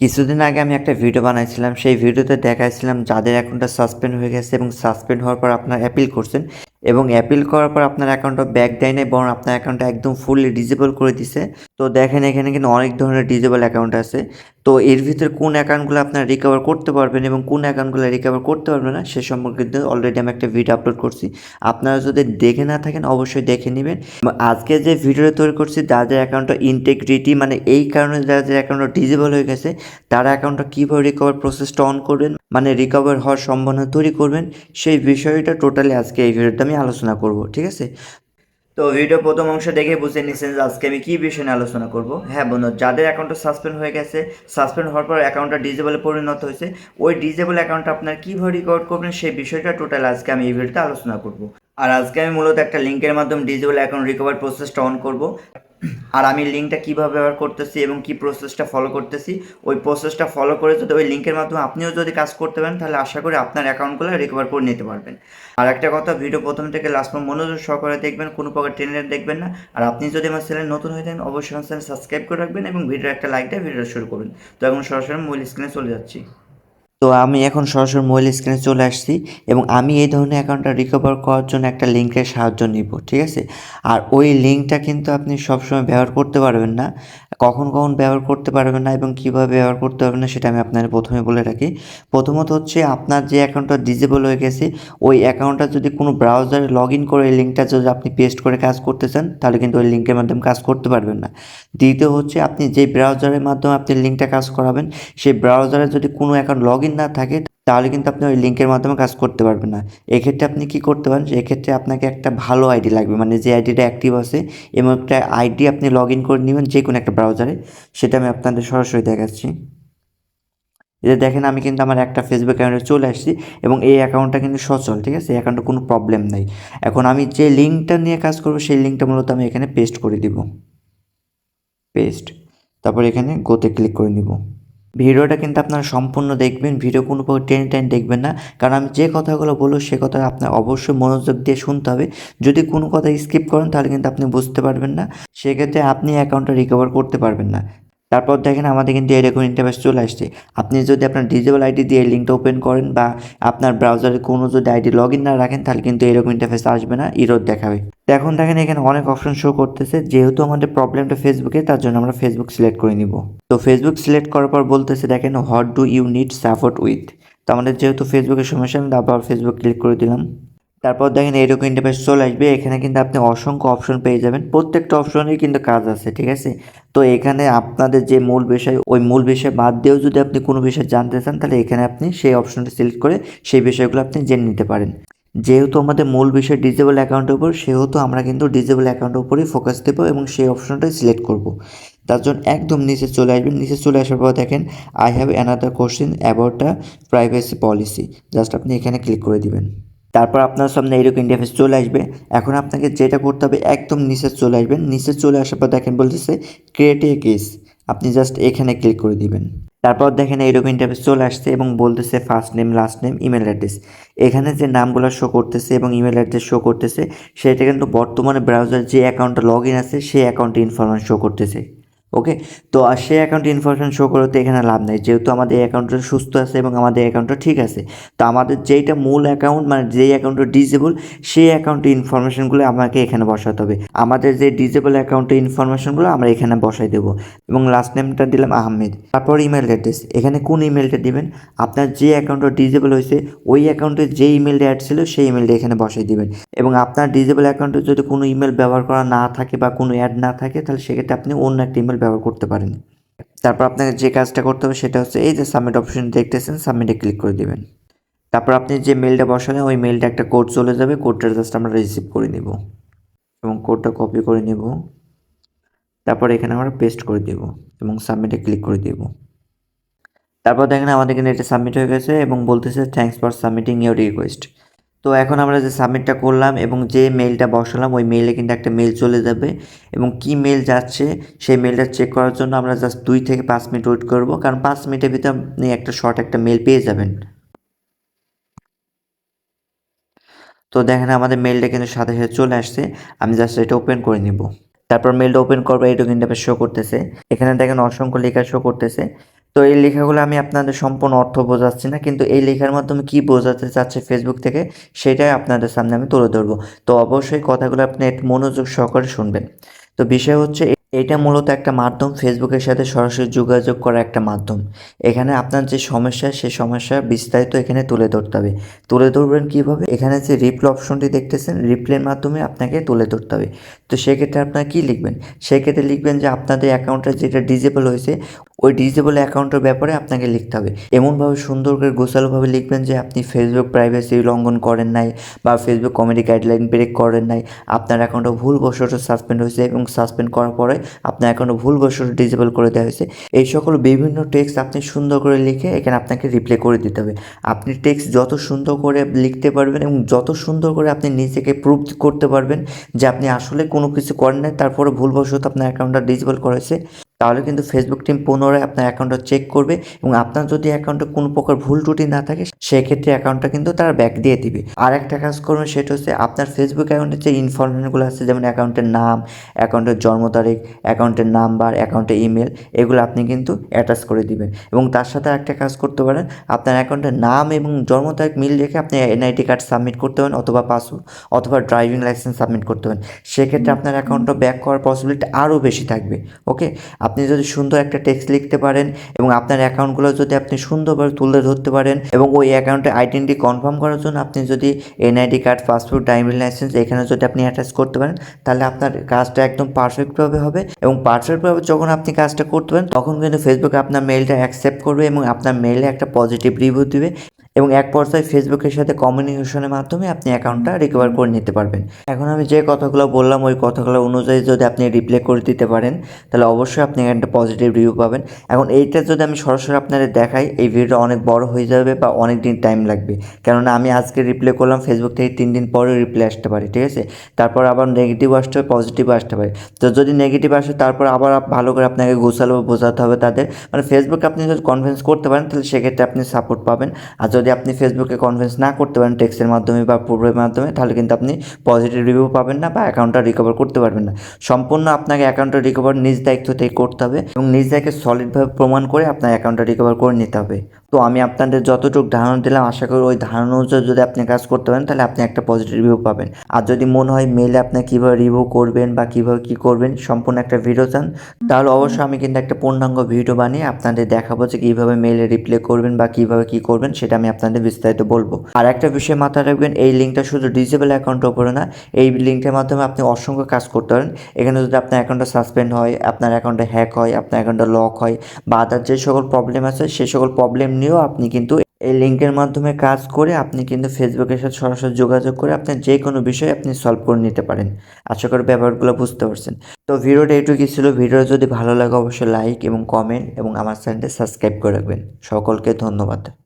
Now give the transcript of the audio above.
কিছুদিন আগে আমি একটা ভিডিও বানাইছিলাম। সেই ভিডিওতে দেখাইছিলাম যাদের অ্যাকাউন্টটা সাসপেন্ড হয়ে গেছে এবং সাসপেন্ড হওয়ার পর আপনারা অ্যাপিল করছেন। এবং অ্যাপিল করার পর আপনার অ্যাকাউন্টটা ব্যাক দেয় নাই, বরং আপনার অ্যাকাউন্টটা একদম ফুললি ডিজেবল করে দিছে। তো দেখেন এখানে কিন্তু অনেক ধরনের ডিজেবল অ্যাকাউন্ট আছে। তো এর ভিতরে কোন অ্যাকাউন্টগুলো আপনারা রিকভার করতে পারবেন এবং কোন অ্যাকাউন্টগুলো রিকভার করতে পারবেন না, সে সম্পর্কে কিন্তু অলরেডি আমি একটা ভিডিও আপলোড করছি। আপনারা যদি দেখে না থাকেন, অবশ্যই দেখে নেবেন। আজকে যে ভিডিওটা তৈরি করছি যাদের অ্যাকাউন্টটা ইনটেগ্রিটি মানে এই কারণে যাদের অ্যাকাউন্টটা ডিজেবল হয়ে গেছে, তারা অ্যাকাউন্টটা কীভাবে রিকভার প্রসেসটা অন করবেন মানে রিকভার হওয়ার সম্ভাবনা তৈরি করবেন, সেই বিষয়টা টোটালি আজকে এই ভিডিওতে আমি আলোচনা করব, ঠিক আছে? তো ভিডিও প্রথম অংশ দেখে বুঝে নিচ্ছেন যে আজকে আমি কী বিষয় নিয়ে আলোচনা করব। হ্যাঁ বন্ধু, যাদের অ্যাকাউন্টটা সাসপেন্ড হয়ে গেছে সাসপেন্ড হওয়ার পর অ্যাকাউন্টটা ডিজেবলে পরিণত হয়েছে, ওই ডিজেবল অ্যাকাউন্টটা আপনার কীভাবে রিকভার করবেন সেই বিষয়টা টোটাল আজকে আমি এই ভিডিওতে আলোচনা করব। আর আজকে আমি মূলত একটা লিঙ্কের মাধ্যমে ডিজেবল অ্যাকাউন্ট রিকভার প্রসেসটা অন করব। আর আমি লিঙ্কটা কীভাবে ব্যবহার করতেছি এবং কি প্রসেসটা ফলো করতেছি, ওই প্রসেসটা ফলো করে যদি ওই লিঙ্কের মাধ্যমে আপনিও যদি কাজ করতে পারেন, তাহলে আশা করি আপনার অ্যাকাউন্টগুলো রিকভার করে নিতে পারবেন। আর একটা কথা ভিডিও প্রথম থেকে লাস্ট পর্যন্ত মনোযোগ সহকারে দেখবেন, কোনো প্রকার টেনে দেখবেন না। আর আপনি যদি আমার চ্যানেল নতুন হয়ে থাকেন, অবশ্যই আমার চ্যানেল সাবস্ক্রাইব করে রাখবেন এবং ভিডিও একটা লাইক দিয়ে ভিডিও শুরু করবেন। তো এখন সরাসরি মোবাইল স্ক্রিনে চলে যাচ্ছি। তো আমি এখন সরাসরি মোবাইল স্ক্রিনে চলে আসছি এবং আমি এই ধরনের অ্যাকাউন্টটা রিকভার করার জন্য একটা লিঙ্কের সাহায্য নিব, ঠিক আছে? আর ওই লিঙ্কটা কিন্তু আপনি সবসময় ব্যবহার করতে পারবেন না। কখন কখন ব্যবহার করতে পারবেন না এবং কীভাবে ব্যবহার করতে পারবেন না সেটা আমি আপনাদের প্রথমে বলে রাখি। প্রথমত হচ্ছে আপনার যে অ্যাকাউন্টটা ডিজেবল হয়ে গেছে, ওই অ্যাকাউন্টটা যদি কোনো ব্রাউজারে লগ ইন করে এই লিঙ্কটা যদি আপনি পেস্ট করে কাজ করতে চান তাহলে কিন্তু ওই লিঙ্কের মাধ্যমে কাজ করতে পারবেন না। দ্বিতীয় হচ্ছে আপনি যে ব্রাউজারের মাধ্যমে আপনি লিঙ্কটা কাজ করাবেন, সেই ব্রাউজারে যদি কোনো অ্যাকাউন্ট লগ ইন না থাকে তাহলে কিন্তু আপনি ওই লিঙ্কের মাধ্যমে কাজ করতে পারবেন না। এক্ষেত্রে আপনি কি করতে পারেন? এক্ষেত্রে আপনাকে একটা ভালো আইডি লাগবে। মানে যে আইডিটা অ্যাক্টিভ আছে এবং একটা আইডি আপনি লগ ইন করে নেবেন যে কোনো একটা ব্রাউজারে সেটা আমি আপনাদের সরাসরি দেখাচ্ছি। এটা দেখেন, আমি কিন্তু আমার একটা ফেসবুক অ্যাকাউন্টে চলে আসছি এবং এই অ্যাকাউন্টটা কিন্তু সচল, ঠিক আছে? এই অ্যাকাউন্টে কোনো প্রবলেম নেই। এখন আমি যে লিঙ্কটা নিয়ে কাজ করব, সেই লিঙ্কটা মূলত আমি এখানে পেস্ট করে দিব। পেস্ট তারপর এখানে গোতে ক্লিক করে নিব। ভিডিওটা কিন্তু আপনারা সম্পূর্ণ দেখবেন, ভিডিও কোনো প্রকার টেনে টেনে দেখবেন না। কারণ আমি যে কথাগুলো বলব, সে কথা আপনার অবশ্যই মনোযোগ দিয়ে শুনতে হবে। যদি কোনো কথা স্কিপ করেন, তাহলে কিন্তু আপনি বুঝতে পারবেন না। সেক্ষেত্রে আপনি অ্যাকাউন্টটা রিকভার করতে পারবেন না। তারপর দেখেন আমাদের কিন্তু এরকম ইন্টারফেস চলে আসছে। আপনি যদি আপনার ডিজেবল আইডি দিয়ে লিঙ্কটা ওপেন করেন বা আপনার ব্রাউজারে কোনো যদি আইডি লগ না রাখেন, তাহলে কিন্তু এরকম ইন্টারফেস আসবে না ইরোড দেখাবে। এখন দেখেন এখানে অনেক অপশন শো করতেছে। যেহেতু আমাদের প্রবলেমটা ফেসবুকে তার জন্য আমরা ফেসবুক সিলেক্ট করে নিব। তো ফেসবুক সিলেক্ট করার পর বলতেছে, দেখেন what do you need support with তো আমাদের যেহেতু ফেসবুকের সমস্যা, আমি আবার ফেসবুক ক্লিক করে দিলাম। তারপর দেখেন এরকম ইন্টারফেস চলে আসবে, এখানে কিন্তু আপনি অসংখ্য অপশন পেয়ে যাবেন। প্রত্যেকটা অপশনেই কিন্তু কাজ আছে, ঠিক আছে? তো এখানে আপনাদের যে মূল বিষয়, ওই মূল বিষয় বাদ দিয়েও যদি আপনি কোনো বিষয় জানতে চান, তাহলে এখানে আপনি সেই অপশনটা সিলেক্ট করে সেই বিষয়গুলো আপনি জেনে নিতে পারেন। যেহেতু আমাদের মূল বিষয় ডিজেবল অ্যাকাউন্টের উপর, সেহেতু আমরা কিন্তু ডিজেবল অ্যাকাউন্টের উপরেই ফোকাস দেবো এবং সেই অপশনটাই সিলেক্ট করব। তার জন্য একদম নিচে চলে আসবেন। নিচে চলে আসার পর দেখেন I have another question about the privacy policy just আপনি এখানে ক্লিক করে দিবেন। তারপর আপনার সামনে এরকম ইন্টারফেস চলে আসবে। এখন আপনাকে যেটা করতে হবে, একদম নিচে চলে আসবেন। নিচে চলে আসার পর দেখেন বলতেছে ক্রিয়েট এ কেস আপনি জাস্ট এখানে ক্লিক করে দিবেন। তারপর দেখেন এইরকম ইন্টারফেস চলে আসছে এবং বলতেছে first name last name email address এখানে যে নামগুলো শো করতেছে এবং ইমেল অ্যাড্রেস শো করতেছে, সেটা কিন্তু বর্তমানে ব্রাউজার যে অ্যাকাউন্টে লগ ইন আছে, সেই অ্যাকাউন্টে ইনফরমেশন শো করতেছে। ওকে? তো সেই অ্যাকাউন্টে ইনফরমেশন শো করতে এখানে লাভ নেই। যেহেতু আমাদের অ্যাকাউন্টটা সুস্থ আছে এবং আমাদের অ্যাকাউন্টটা ঠিক আছে। তো আমাদের যেইটা মূল অ্যাকাউন্ট মানে যেই অ্যাকাউন্টটা ডিজেবল সেই অ্যাকাউন্টের ইনফরমেশনগুলো আমাকে এখানে বসাতে হবে। আমাদের যে ডিজেবল অ্যাকাউন্টের ইনফরমেশনগুলো আমরা এখানে বসাই দেবো। এবং লাস্ট নেমটা দিলাম আহমেদ। তারপর ইমেল অ্যাড্রেস এখানে কোন ইমেলটা দিবেন? আপনার যে অ্যাকাউন্টটা ডিজেবল হয়েছে, ওই অ্যাকাউন্টে যে ইমেলটা অ্যাড ছিল, সেই ইমেলটা এখানে বসাই দিবেন। এবং আপনার ডিজেবল অ্যাকাউন্টে যদি কোনো ইমেল ব্যবহার করা না থাকে বা কোনো অ্যাড না থাকে, তাহলে সেক্ষেত্রে আপনি অন্য একটা ইমেল ব্যবহার করতে পারেন। তারপর আপনাকে যে কাজটা করতে হবে সেটা হচ্ছে এই যে সাবমিট অপশন দেখতেছেন সাবমিটে ক্লিক করে দেবেন। তারপর আপনি যে মেলটা বসালেন ওই মেলটা একটা কোড চলে যাবে কোডটা জাস্ট আমরা রিসিভ করে নিব। এবং কোডটা কপি করে নিব। তারপর এখানে আমরা পেস্ট করে দেব এবং সাবমিটে ক্লিক করে দেব। তারপর দেখেন আমাদের এখানে এটা সাবমিট হয়ে গেছে এবং বলতেছে thanks for submitting your request তো এখন আমরা যে সাবমিটটা করলাম এবং যে মেলটা বসালাম, ওই মেলে কিন্তু একটা মেল চলে যাবে এবং কি মেল যাচ্ছে, সেই মেলটা চেক করার জন্য আমরা জাস্ট দুই থেকে পাঁচ মিনিট ওয়েট করব। কারণ পাঁচ মিনিটের ভিতরে আপনি একটা শর্ট একটা মেল পেয়ে যাবেন। তো দেখেন আমাদের মেলটা কিন্তু সাথে সাথে চলে আসছে। আমি জাস্ট এটা ওপেন করে নিব। তারপর মেলটা ওপেন করব এইটুকু কিন্তু শো করতেছে। এখানে দেখেন অসংখ্য লেখা শো করতেছে। তো এই লেখাগুলো আমি আপনাদের সম্পূর্ণ অর্থ বোঝাচ্ছি না, কিন্তু এই লেখার মাধ্যমে কি বোঝাতে চাচ্ছে ফেসবুক থেকে সেটাই আপনাদের সামনে আমি তুলে ধরবো। তো অবশ্যই কথাগুলো আপনি একটু মনোযোগ সহকারে শুনবেন। তো বিষয় হচ্ছে এটা মূলত একটা মাধ্যম ফেসবুকের সাথে সরাসরি যোগাযোগ করা একটা মাধ্যম। এখানে আপনার যে সমস্যা, সেই সমস্যা বিস্তারিত এখানে তুলে ধরতে হবে। তুলে ধরবেন কীভাবে? এখানে যে রিপ্লে অপশনটি দেখতেছেন, রিপ্লের মাধ্যমে আপনাকে তুলে ধরতে হবে। তো সেক্ষেত্রে আপনারা কী লিখবেন? সেক্ষেত্রে লিখবেন যে আপনাদের অ্যাকাউন্টে যেটা ডিজেবল হয়েছে ওই ডিজেবল অ্যাকাউন্টের ব্যাপারে আপনাকে লিখতে হবে। এমনভাবে সুন্দর করে গোছালোভাবে লিখবেন যে, আপনি ফেসবুক প্রাইভেসি লঙ্ঘন করেন নাই বা ফেসবুক কমেডি গাইডলাইন ব্রেক করেন নাই। আপনার অ্যাকাউন্টে ভুলবশত সাসপেন্ড হয়েছে এবং সাসপেন্ড করার পরে আপনার অ্যাকাউন্টে ভুলবশত ডিজেবল করে দেওয়া হয়েছে। এই সকল বিভিন্ন টেক্সট আপনি সুন্দর করে লিখে এখানে আপনাকে রিপ্লে করে দিতে হবে। আপনি টেক্সট যত সুন্দর করে লিখতে পারবেন এবং যত সুন্দর করে আপনি নিজেকে প্রুভ করতে পারবেন যে, আপনি আসলে কোনো কিছু করেন নাই, তারপরে ভুলবশত আপনার অ্যাকাউন্টটা ডিজেবল করেছে তাহলে কিন্তু ফেসবুক টিম পুনরায় আপনার অ্যাকাউন্টটা চেক করবে এবং আপনার যদি অ্যাকাউন্টে কোনো প্রকার ভুল ত্রুটি না থাকে সেক্ষেত্রে অ্যাকাউন্টটা কিন্তু তারা ব্যাক দিয়ে দিবে। আর একটা কাজ করবেন সেটা হচ্ছে আপনার ফেসবুক অ্যাকাউন্টের যে ইনফরমেশনগুলো আছে যেমন অ্যাকাউন্টের নাম অ্যাকাউন্টের জন্ম তারিখ অ্যাকাউন্টের নাম্বার অ্যাকাউন্টের ইমেল এগুলো আপনি কিন্তু অ্যাটাচ করে দিবেন। এবং তার সাথে একটা কাজ করতে পারেন আপনার অ্যাকাউন্টের নাম এবং জন্ম তারিখ মিল রেখে আপনি এনআইডি কার্ড সাবমিট করতে পারেন অথবা পাসপোর্ট অথবা ড্রাইভিং লাইসেন্স সাবমিট করতে পারেন। সেক্ষেত্রে আপনার অ্যাকাউন্টটা ব্যাক করার পসিবিলিটি আরও বেশি থাকবে ওকে আপনি যদি সুন্দর একটা টেক্সট লিখতে পারেন এবং আপনার অ্যাকাউন্টগুলো যদি আপনি সুন্দরভাবে তুলে ধরতে পারেন এবং ওই অ্যাকাউন্টের আইডেন্টি কনফার্ম করার জন্য আপনি যদি NID card passport driving licence এখানে যদি আপনি অ্যাটাচ করতে পারেন, তাহলে আপনার কাজটা একদম পারফেক্টভাবে হবে এবং পারফেক্টভাবে যখন আপনি কাজটা করতে পারেন, তখন কিন্তু ফেসবুক আপনার মেলটা অ্যাকসেপ্ট করবে এবং আপনার মেলে একটা পজিটিভ রিভিউ দিবে। এবং এক পর্যায়ে ফেসবুকের সাথে কমিউনিকেশনের মাধ্যমে আপনি অ্যাকাউন্টটা রিকভার করে নিতে পারবেন। এখন আমি যে কথাগুলো বললাম, ওই কথাগুলো অনুযায়ী যদি আপনি রিপ্লে করে দিতে পারেন, তাহলে অবশ্যই আপনি একটা পজিটিভ রিভিউ পাবেন। এখন এইটা যদি আমি সরাসরি আপনাদের দেখাই, এই ভিডিওটা অনেক বড় হয়ে যাবে বা অনেক দিন টাইম লাগবে। কেননা আমি আজকে রিপ্লে করলাম ফেসবুক থেকে তিন দিন পরে রিপ্লে আসতে পারে, ঠিক আছে? তারপর আবার নেগেটিভ আসতে হবে পজিটিভ আসতে পারে। তো যদি নেগেটিভ আসে, তারপর আবার ভালো করে আপনাকে গোছালো বোঝাতে হবে তাদের। মানে ফেসবুকে আপনি যদি কনফারেন্স করতে পারেন, তাহলে সেক্ষেত্রে আপনি সাপোর্ট পাবেন। আর যদি আপনি ফেসবুকে কনফারেন্স না করতে পারেন টেক্সটের মাধ্যমে বা পূর্বের মাধ্যমে, তাহলে কিন্তু আপনি পজিটিভ রিভিউ পাবেন না বা অ্যাকাউন্টটা রিকভার করতে পারবেন না। সম্পূর্ণ আপনাকে অ্যাকাউন্টটা রিকভার নিজ দায়িত্ব থেকে করতে হবে এবং নিজ দায়িত্বে সলিডভাবে প্রমাণ করে আপনার অ্যাকাউন্টটা রিকভার করে নিতে হবে। তো আমি আপনাদের যতটুকু ধারণা দিলাম, আশা করি ওই ধারণা অনুযায়ী যদি আপনি কাজ করতে পারেন, তাহলে আপনি একটা পজিটিভ রিভিউ পাবেন। আর যদি মনে হয় মেলে আপনি কীভাবে রিভিউ করবেন বা কীভাবে কী করবেন, সম্পূর্ণ একটা ভিডিও চান, তাহলে অবশ্যই আমি কিন্তু একটা পূর্ণাঙ্গ ভিডিও বানিয়ে আপনাদের দেখাবো যে কীভাবে মেলে রিপ্লে করবেন বা কীভাবে কী করবেন, সেটা আমি আপনাদের বিস্তারিত বলব। আর একটা বিষয় মাথায় রাখবেন, এই লিঙ্কটা শুধু ডিজেবল অ্যাকাউন্টের উপরে না, এই লিঙ্কের মাধ্যমে আপনি অসংখ্য কাজ করতে পারেন। এখানে যদি আপনার অ্যাকাউন্টটা সাসপেন্ড হয়, আপনার অ্যাকাউন্টে হ্যাক হয়, আপনার অ্যাকাউন্টে লক হয়, বা আদার যে সকল প্রবলেম আছে, সে সকল প্রবলেম নিয়েও আপনি কিন্তু এই লিঙ্কের মাধ্যমে কাজ করে আপনি কিন্তু ফেসবুকের সাথে সরাসরি যোগাযোগ করে আপনার যে কোনো বিষয় আপনি সলভ করে নিতে পারেন। আশা করি ব্যাপারগুলো বুঝতে পারছেন। তো ভিডিওটা এইটুকুই ছিল। ভিডিও যদি ভালো লাগে, অবশ্যই লাইক এবং কমেন্ট এবং আমার চ্যানেলটা সাবস্ক্রাইব করে রাখবেন। সকলকে ধন্যবাদ।